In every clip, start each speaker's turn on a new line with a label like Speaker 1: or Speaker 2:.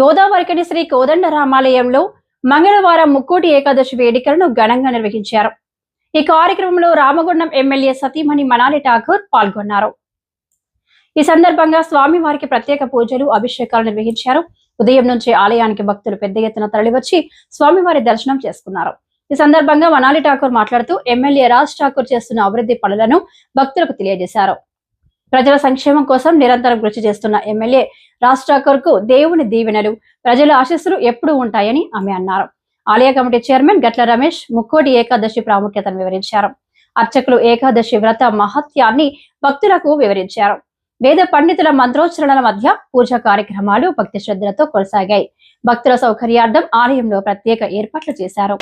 Speaker 1: గోదావరికని శ్రీ కోదండ రామాలయంలో మంగళవారం ముక్కోటి ఏకాదశి వేడుకలను ఘనంగా నిర్వహించారు. ఈ కార్యక్రమంలో రామగుండం ఎమ్మెల్యే సతీమణి మనాలి ఠాకూర్ పాల్గొన్నారు. ఈ సందర్భంగా స్వామివారికి ప్రత్యేక పూజలు అభిషేకాలు నిర్వహించారు. ఉదయం నుంచి ఆలయానికి భక్తులు పెద్ద ఎత్తున తరలివచ్చి స్వామివారి దర్శనం చేసుకున్నారు. ఈ సందర్భంగా మనాలి ఠాకూర్ మాట్లాడుతూ ఎమ్మెల్యే రాజ్ ఠాకూర్ చేస్తున్న అభివృద్ధి పనులను భక్తులకు తెలియజేశారు. ప్రజల సంక్షేమం కోసం నిరంతరం కృషి చేస్తున్న ఎమ్మెల్యే రాజ్కు దేవుని దీవెనలు ప్రజల ఆశీస్సులు ఎప్పుడూ ఉంటాయని ఆమె అన్నారు. ఆలయ కమిటీ చైర్మన్ గట్ల రమేష్ ముక్కోటి ఏకాదశి ప్రాముఖ్యతను వివరించారు. అర్చకులు ఏకాదశి వ్రత మహత్యాన్ని భక్తులకు వివరించారు. వేద పండితుల మంత్రోచ్చరణల మధ్య పూజా కార్యక్రమాలు భక్తి శ్రద్ధలతో కొనసాగాయి. భక్తుల సౌకర్యార్థం ఆలయంలో ప్రత్యేక ఏర్పాట్లు చేశారు.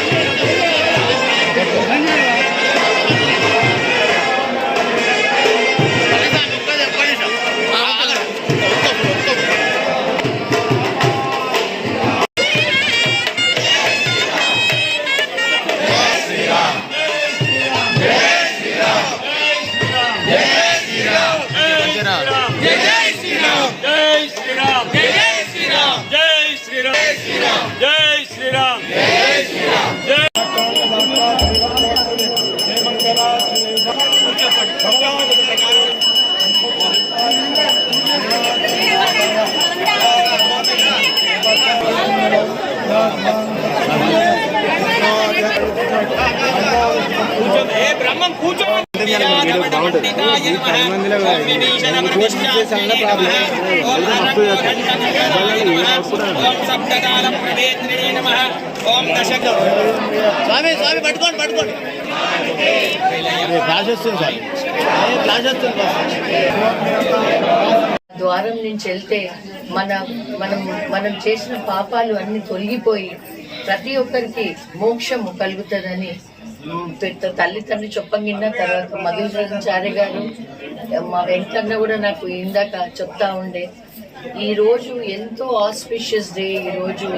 Speaker 2: స్వామి స్వామి పట్టుకోండి పట్టుకోండి క్లాస్ వస్తుంది సార్ క్లాస్ వస్తుంది
Speaker 3: ద్వారం నుంచి వెళ్తే మన మనం మనం చేసిన పాపాలు అన్ని తొలగిపోయి ప్రతి ఒక్కరికి మోక్షము కలుగుతుందని పెద్ద తల్లిదండ్రులు చెప్పంగిన్న తర్వాత మధుసూదనాచార్య గారు మా వెంకన్న కూడా నాకు ఇందాక చెప్తా ఉండే ఈ రోజు ఎంతో ఆస్పిషియస్ డే ఈ రోజు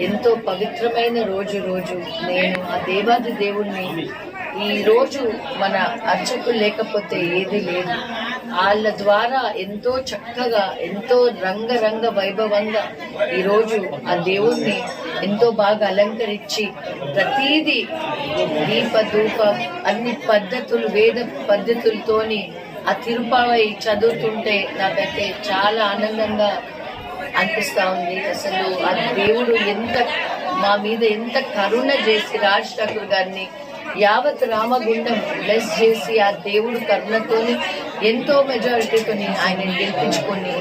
Speaker 3: ఎంతో పవిత్రమైన రోజు రోజు. నేను ఆ దేవాది దేవుణ్ణి ఈ రోజు మన అర్చకులు లేకపోతే ఏది లేదు. వాళ్ళ ద్వారా ఎంతో చక్కగా ఎంతో రంగరంగ వైభవంగా ఈరోజు ఆ దేవుణ్ణి ఎంతో బాగా అలంకరించి ప్రతీది దీప ధూప అన్ని పద్ధతులు వేద పద్ధతులతోని ఆ తిరుపావై చదువుతుంటే నాకైతే చాలా ఆనందంగా అనిపిస్తా ఉంది. అసలు ఆ దేవుడు ఎంత మా మీద ఎంత కరుణ చేసి రాజ్ ఠాకూర్ గారిని యావత్ రామగుండం బ్లెస్ చేసి ఆ దేవుడు కరుణతోని ఎంతో మెజారిటీతోని ఆయనని గెలిపించుకొని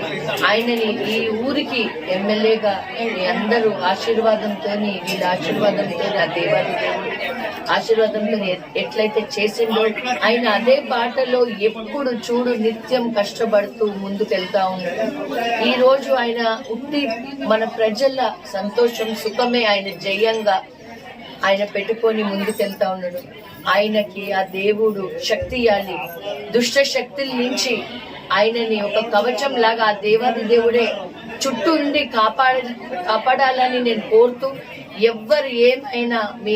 Speaker 3: ఆయనని ఈ ఊరికి ఎమ్మెల్యేగా మీ అందరూ ఆశీర్వాదంతో వీళ్ళ ఆశీర్వాదంతో ఆ దేవాది ఆశీర్వాదంతో ఎట్లయితే చేసిండో ఆయన అదే బాటలో ఎప్పుడు చూడు నిత్యం కష్టపడుతూ ముందుకెళ్తా ఉన్నాడు. ఈ రోజు ఆయన ఉట్టి మన ప్రజల సంతోషం సుఖమే ఆయన జయంగా ఆయన పెట్టుకొని ముందుకెళ్తా ఉన్నాడు. ఆయనకి ఆ దేవుడు శక్తి ఇవ్వాలి దుష్ట శక్తుల నుంచి ఆయనని ఒక కవచం లాగా ఆ దేవాది దేవుడే చుట్టూ ఉండి కాపాడ కాపాడాలని నేను కోరుతూ ఎవ్వరు ఏమైనా మీ